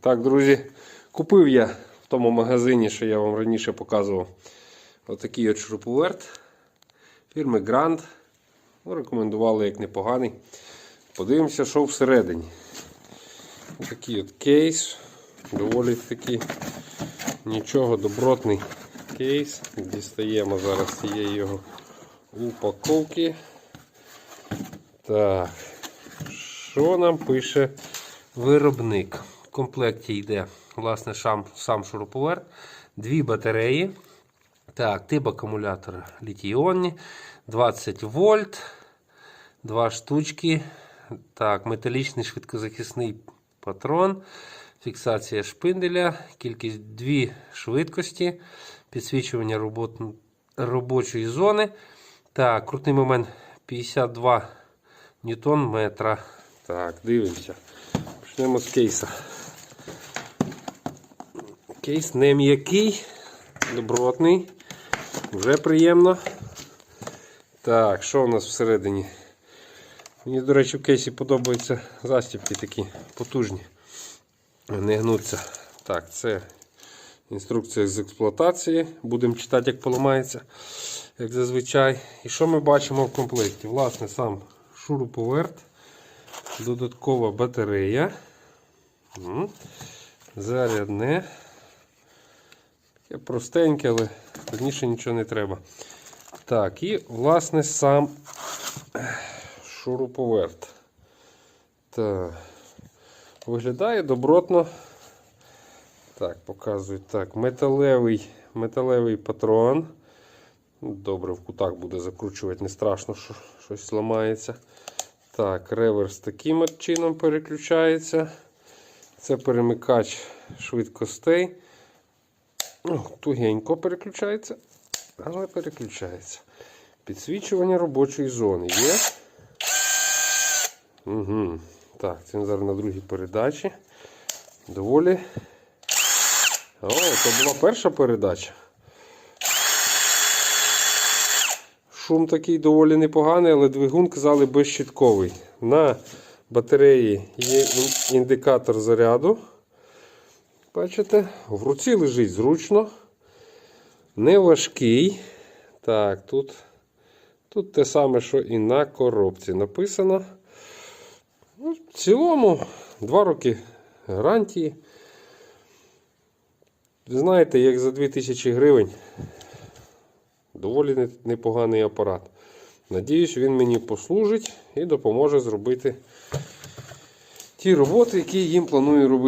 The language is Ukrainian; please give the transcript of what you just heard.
Так, друзі, купив я в тому магазині, що я вам раніше показував. Отакий от шуруповерт фірми Grand. Ну, рекомендували як непоганий. Подивимося, що всередині. Такий от кейс. Доволі такий нічого добротний кейс. Дістаємо зараз цієї його упаковки. Так. Що нам пише виробник? В комплекті йде власне сам, сам шуруповерт, дві батареї. Так, тип акумулятора літій-іонні, 20 вольт, два штучки. Так, металічний швидкозахисний патрон, фіксація шпинделя, кількість дві швидкості, підсвічування робот, робочої зони. Так, крутний момент 52 ньютон метра. Так, дивимося. Почнемо з кейса. Кейс не м'який, добротний. Вже приємно. Так, що у нас всередині? Мені, до речі, в кейсі подобаються застібки такі потужні. Не гнуться. Так, це інструкція з експлуатації. Будемо читати, як поламається, як зазвичай. І що ми бачимо в комплекті? Власне, сам шуруповерт, додаткова батарея. Зарядне. Таке простеньке, але пізніше нічого не треба. Так, і власне сам шуруповерт. Так. Виглядає добротно. Так, показую так. Металевий, металевий патрон. Добре, в кутах буде закручувати, не страшно, що щось ламається. Так, реверс таким чином переключається. Це перемикач швидкостей. О, тугенько переключається, але переключається. Підсвічування робочої зони є. Угу. Так, це зараз на другій передачі. Доволі. О, це була перша передача. Шум такий доволі непоганий, але двигун казали безщитковий. На батареї є індикатор заряду. Бачите, в руці лежить зручно, не важкий. Так, тут, тут те саме, що і на коробці написано. Ну, в цілому 2 роки гарантії. Знаєте, як за 2000 гривень доволі непоганий апарат. Надіюсь, він мені послужить і допоможе зробити ті роботи, які їм планую робити.